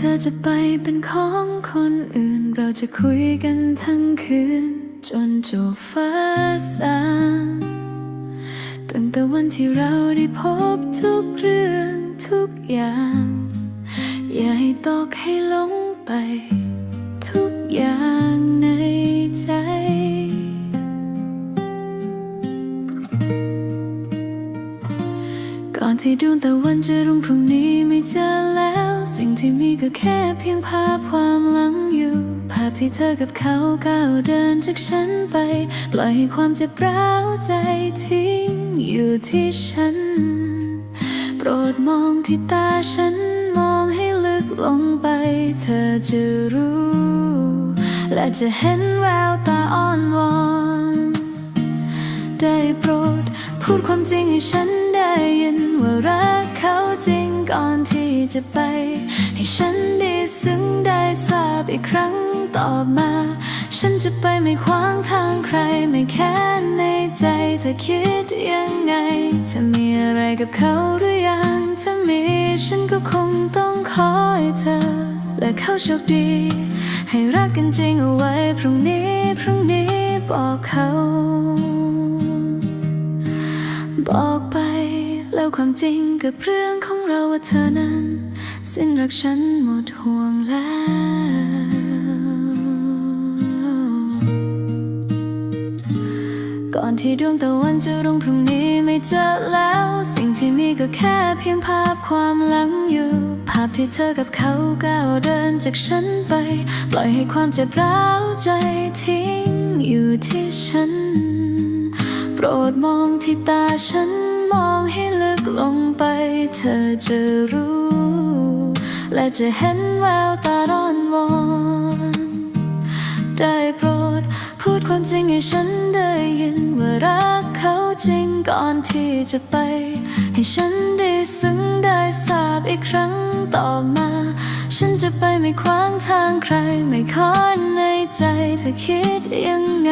ธอจะไปเป็นของคนอื่น เราจะคุยกันทั้งคืน จนจบฟ้าสางตั้งแต่วันที่เราได้พบทุกเรื่องทุกอย่าง อย่าให้ตกให้หลงไป อนที่ดวงตะวันจะรุ่งพรุ่งนี้ไม่เจอแล้ว สิ่งที่มีก็แค่เพียงภาพความหลังอยู่ ภาพที่เธอกับเขาก้าวเดินจากฉันไป ปล่อยให้ความเจ็บร้าวใจทิ้งอยู่ที่ฉัน โปรดมองที่ตาฉันมองให้ลึกลงไป เธอจะรู้ และจะเห็นแววตาอ่อนวอน ได้โปรด พูดความจริงให้ฉัน ได้ยินว่ารักเขาจริงก่อนที่จะไป ให้ฉันได้ซึ้งได้ทราบอีกครั้งต่อมา ฉันจะไปไม่ขวางทางใครไม่แค้นในใจเธอคิดยังไงเธอมีอะไรกับเขาหรือยังถ้ามีฉันก็คงต้องขอให้เธอ และเขาโชคดี ให้รักกันจริงเอาไว้พรุ่งนี้พรุ่งนี้บอกเขา บอกไป แล้วความจริงกับเรื่องของเราว่าเธอนั้น สิ้นรักฉันหมดห่วงแล้วก่อนที่ดวงตะวันจะรุ่งพรุ่งนี้ไม่เจอแล้ว สิ่งที่มีก็แค่เพียงภาพความหลังอยู่ ภาพที่เธอกับเขาก้าวเดินจากฉันไป ปล่อยให้ความเจ็บร้าวใจทิ้งอยู่ที่ฉัน โปรดมองที่ตาฉัน มองให้ลึกลงไปเธอจะรู้ และจะเห็นแววตาร้อนวอนได้โปรด พูดความจริงให้ฉันได้ยินว่ารักเขาจริงก่อนที่จะไป ให้ฉันได้ซึ้งได้ทราบอีกครั้งต่อมา ฉันจะไปไม่ขวางทางใคร ไม่ขอในใจเธอคิดยังไง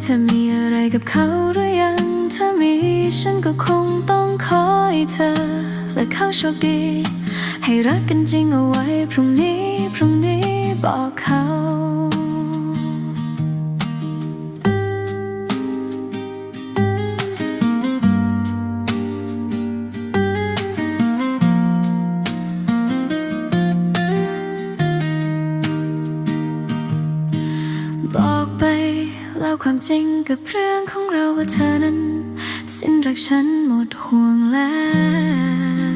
เธอมีอะไรกับเขาหรือยัง ถ้ามี ฉันก็คงต้องขอให้เธอ และเขาโชคดี ให้รักกันจริงเอาไว้พรุ่งนี้ พรุ่งนี้บอกเขาบอกไปแล้วความจริงกับเรื่องของเราว่าเธอนั้น สิ้นรักฉันหมดห่วงแล้ว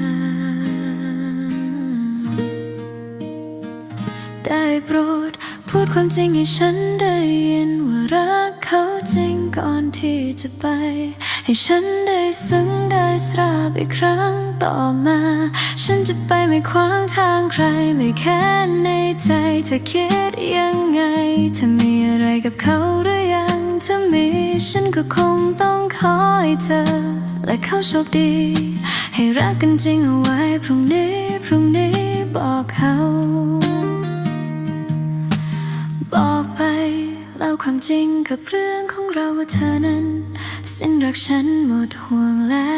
ได้โปรดพูดความจริงให้ฉันได้ยินว่ารักเขาจริงก่อนที่จะไป ให้ฉันได้ซึ้งได้ทราบอีกครั้งต่อมา ฉันจะไปไม่ขวางทางใครไม่แค้นในใจเธอคิดยังไงเธอมีอะไรกับเขาหรือ ถ้ามีฉันก็คงต้องขอให้เธอ และเขาโชคดี ให้รักกันจริงเอาไว้พรุ่งนี้พรุ่งนี้บอกเขาบอกไปเล่าความจริงกับเรื่องของเราว่าเธอนั้น สิ้นรักฉันหมดห่วงแล้